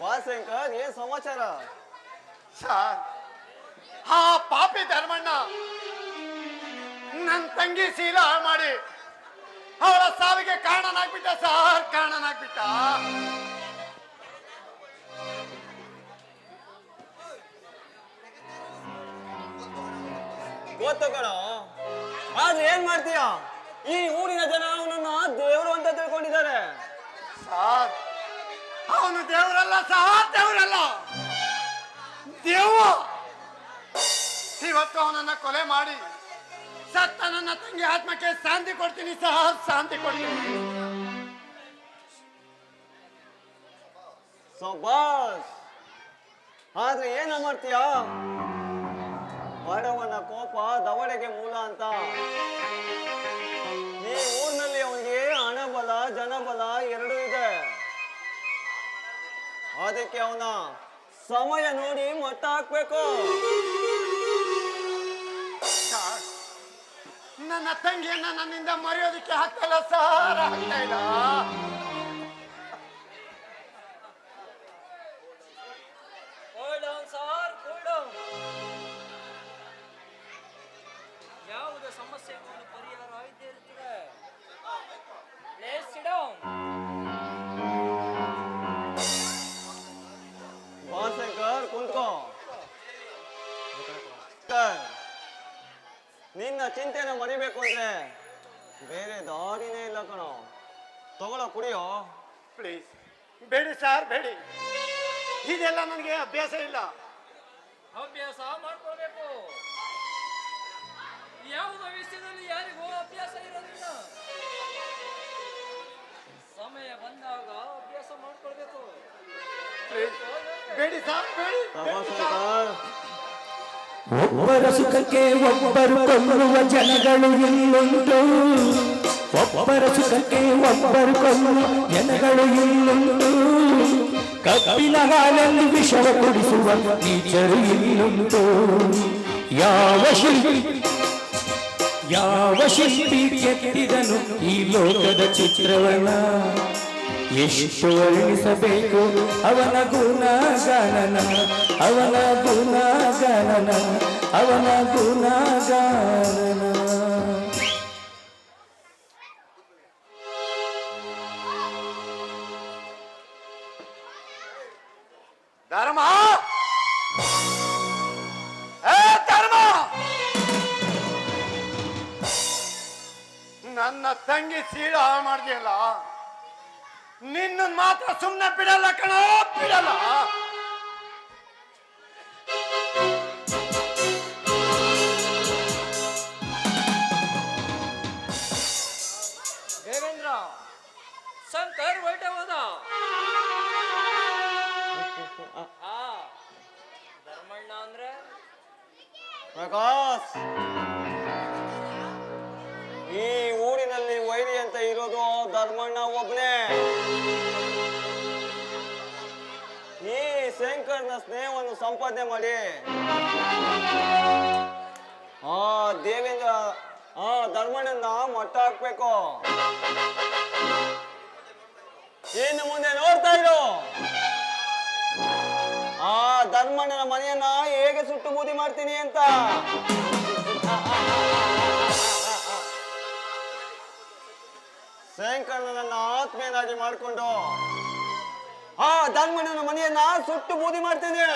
ಬಾಸಂಕರ್. ಏನ್ ಸಮಾಚಾರ? ಸರ್ ಆ ಪಾಪಿ ಧರ್ಮಣ್ಣ. ನನ್ನ ತಂಗಿ ಶೀಲ ಹಾಳು ಮಾಡಿ ಅವಳ ಸಾವಿಗೆ ಕಾರಣನಾಗ್ಬಿಟ್ಟ ಸರ್ ಕಾರಣನಾಗ್ಬಿಟ್ಟ. ಗೊತ್ತು ಕಣ. ಆದ್ರೆ ಏನ್ ಮಾಡ್ತೀಯ? ಈ ಊರಿನ ಜನ ಅವನನ್ನ ದೇವರು ಅಂತ ತಿಳ್ಕೊಂಡಿದ್ದಾರೆ. ಸರ್ ಅವನು ದೇವರಲ್ಲ ಸಹ ದೇವರಲ್ಲ. ದೇವ, ಇವತ್ತು ಅವನನ್ನ ಕೊಲೆ ಮಾಡಿ ಸತ್ತ ನನ್ನ ತಂಗಿ ಆತ್ಮಕ್ಕೆ ಶಾಂತಿ ಕೊಡ್ತೀನಿ, ಸಹ ಶಾಂತಿ ಕೊಡ್ತೀನಿ. ಆದ್ರೆ ಏನ ಮಾಡ್ತೀಯ ಬಡವನ ಕೋಪ ದವಡೆಗೆ ಮೂಲ ಅಂತ. ಈ ಊರಿನಲ್ಲಿ ಅವನಿಗೆ ಹಣಬಲ, ಜನಬಲ, ಎರಡು ಅದಕ್ಕೆ ಅವನ ಸಮಯ ನೋಡಿ ಮಟ್ಟ ಹಾಕ್ಬೇಕು ಸರ್, ನನ್ನ ತಂಗಿಯನ್ನ ನನ್ನಿಂದ ಮರೆಯೋದಕ್ಕೆ ಹಾಕಲ್ಲ ಸರ್ ಆಗ್ತಾ ಇಲ್ಲ. Cool down sir cool down ಯಾವುದೇ ಸಮಸ್ಯೆಗೂ ಪರಿಹಾರ ಇದ್ದೇ ಇರ್ತದೆ. ಪ್ಲೇಸ್ ಡೌನ್ ಚಿಂತೆನ ಮರಿಬೇಕು ಅಂದ್ರೆ ಬೇರೆ ದಾರಿನೇ ಇಲ್ಲ ಕಣೋ. ತಗೊಳ್ಳೋ ಕುಡಿಯೋ. ಪ್ಲೀಸ್ ಬೇಡಿ ಸರ್ ಬೇಡಿ. ಇದೆಲ್ಲ ನನಗೆ ಅಭ್ಯಾಸ ಇಲ್ಲ. ಅಭ್ಯಾಸ ಮಾಡ್ಕೊಳ್ಬೇಕು. ಯಾವುದೋ ವಿಷಯದಲ್ಲಿ ಯಾರಿಗೂ ಅಭ್ಯಾಸ ಇರೋದಿಲ್ಲ. ಸಮಯ ಬಂದಾಗ ಅಭ್ಯಾಸ ಮಾಡ್ಕೊಳ್ಬೇಕು. ಬೇಡಿ ಸರ್ ಬೇಡಿ. ಒಬ್ಬರ ಸುಖಕ್ಕೆ ಒಬ್ಬರು ಕೊಲ್ಲುವ ಜನಗಳು ಇಲ್ಲುಂಟು ಒಬ್ಬರ ಸುಖಕ್ಕೆ ಒಬ್ಬರು ಕೊಲ್ಲುವ ಜನಗಳು ಇಲ್ಲುಂಟು ಕಬ್ಬಿನ ಹಾಲಲ್ಲಿ ವಿಷವ ಕುಡಿಸುವ ನೀಚರು ಇಲ್ಲುಂಟು ಯಾವ ಶಿಲ್ಪಿ ಯಾವ ಶಿಲ್ಪಿ ಕೆತ್ತಿದನು ಈ ಲೋಕದ ಚಿತ್ರವನ್ನ ಎಷ್ಟು ವರ್ಣಿಸಬೇಕು ಅವನ ಗುಣಗಾನನ ಅವನ ಗುಣಗಾನನ ಅವನ ಗುಣಗಾನನ. ಧರ್ಮ! ಧರ್ಮ! ನನ್ನ ತಂಗಿ ಸೀಳ ಹಾಳು ಮಾಡ್ದಿಯಲ್ಲ? ನಿನ್ನ ಮಾತ್ರ ಸುಮ್ಮನೆ ಬಿಡಲ್ಲ ಕಣೋ ಬಿಡಲ್ಲ. ದೇವೇಂದ್ರ ಸಂತರ್ ಬೈಟ ಹೋದ? ಆ ಧರ್ಮಣ್ಣ ಅಂದ್ರೆ? ಪ್ರಕಾಶ್. ವೈರಿ ಅಂತ ಇರೋದು ಧರ್ಮಣ್ಣ ಒಬ್ನೇ. ಈ ಶಂಕರ್ನ ಸ್ನೇಹವನ್ನು ಸಂಪಾದನೆ ಮಾಡಿ. ಆ, ದೇವೇಂದ್ರ, ಆ ಧರ್ಮಣ್ಣನ ಮಟ್ಟ ಹಾಕ್ಬೇಕು. ಇನ್ನು ಮುಂದೆ ನೋಡ್ತಾ ಇರು. ಆ, ಧರ್ಮಣ್ಣನ ಮನೆಯನ್ನ ಹೇಗೆ ಸುಟ್ಟು ಬೂದಿ ಮಾಡ್ತೀನಿ ಅಂತ. ಶಂಕರನನ್ನ ಆತ್ಮೀಯನಾಗಿ ಮಾಡಿಕೊಂಡು ಆ ಧರ್ಮಣ್ಣನ ಮನೆಯನ್ನ ಸುಟ್ಟು ಬೂದಿ ಮಾಡ್ತೀನಿ.